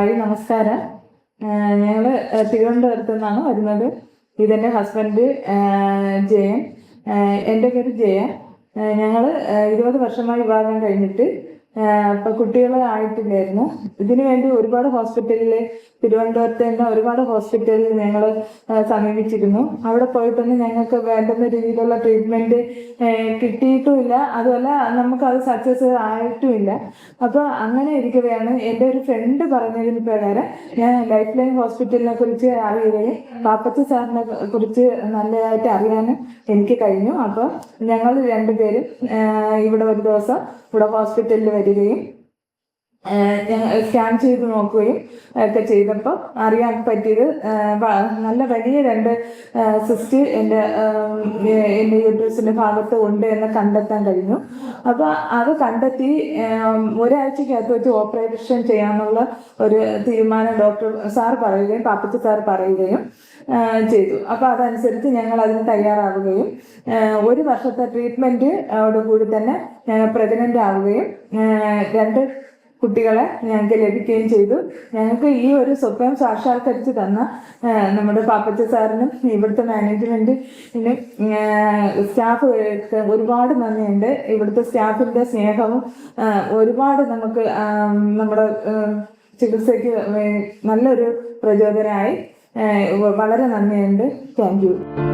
Hi നമസ്കാരം. ഞങ്ങൾ തിരുവനന്തപുരത്തു നിന്നാണ് വരുന്നത്. ഇതെന്റെ ഹസ്ബൻഡ് ജയൻ. എന്റെ പേര് ജയൻ. ഞങ്ങൾ ഇരുപത് വർഷമായി വിവാഹം കഴിഞ്ഞിട്ട് ഇപ്പം കുട്ടികൾ ആയിട്ടില്ലായിരുന്നു. ഇതിനു വേണ്ടി ഒരുപാട് ഹോസ്പിറ്റലിൽ തിരുവനന്തപുരത്ത് തന്നെ ഒരുപാട് ഹോസ്പിറ്റലിൽ ഞങ്ങൾ സമീപിച്ചിരുന്നു. അവിടെ പോയിട്ടൊന്നും ഞങ്ങൾക്ക് വേണ്ടുന്ന രീതിയിലുള്ള ട്രീറ്റ്മെന്റ് കിട്ടിയിട്ടുമില്ല. അതുമല്ല നമുക്ക് അത് സക്സസ് ആയിട്ടുമില്ല. അപ്പൊ അങ്ങനെ ഇരിക്കുകയാണ് എന്റെ ഒരു ഫ്രണ്ട് പറഞ്ഞതിന് പ്രകാരം ഞാൻ ലൈഫ് ലൈൻ ഹോസ്പിറ്റലിനെ കുറിച്ച് അറിയുകയും പാപ്പത്തി സാറിനെ കുറിച്ച് നല്ലതായിട്ട് അറിയാനും എനിക്ക് കഴിഞ്ഞു. അപ്പൊ ഞങ്ങൾ രണ്ടുപേരും ഇവിടെ ഒരു ദിവസം ഇവിടെ ഹോസ്പിറ്റലിൽ വരികയും സ്കാൻ ചെയ്ത് നോക്കുകയും ഒക്കെ ചെയ്തപ്പോൾ അറിയാൻ പറ്റിയത് നല്ല വലിയ രണ്ട് സിസ്റ്റ് എന്റെ എന്റെ യൂട്രസിന്റെ ഭാഗത്ത് ഉണ്ട് എന്ന് കണ്ടെത്താൻ കഴിഞ്ഞു. അപ്പോൾ അത് കണ്ടെത്തി ഒരാഴ്ചക്കകത്ത് വെച്ച് ഓപ്പറേഷൻ ചെയ്യാനുള്ള ഒരു തീരുമാനം ഡോക്ടർ സാർ പറയുകയും പാപ്പത്തി സാർ പറയുകയും ചെയ്തു. അപ്പോൾ അതനുസരിച്ച് ഞങ്ങൾ അതിന് തയ്യാറാവുകയും ഒരു വർഷത്തെ ട്രീറ്റ്മെന്റ് കൂടി തന്നെ പ്രഗ്നന്റ് ആവുകയും രണ്ട് കുട്ടികളെ ഞങ്ങൾക്ക് ലഭിക്കുകയും ചെയ്തു. ഞങ്ങൾക്ക് ഈ ഒരു സ്വപ്നം സാക്ഷാത്കരിച്ച് തന്ന നമ്മുടെ പാപ്പച്ച സാറിനും ഇവിടുത്തെ മാനേജ്മെന്റിനും സ്റ്റാഫ് ഒരുപാട് നന്ദിയുണ്ട്. ഇവിടുത്തെ സ്റ്റാഫിന്റെ സ്നേഹവും ഒരുപാട് നമുക്ക് നമ്മുടെ ചികിത്സയ്ക്ക് നല്ലൊരു പ്രചോദനമായി. വളരെ നന്ദിയുണ്ട്. Thank you.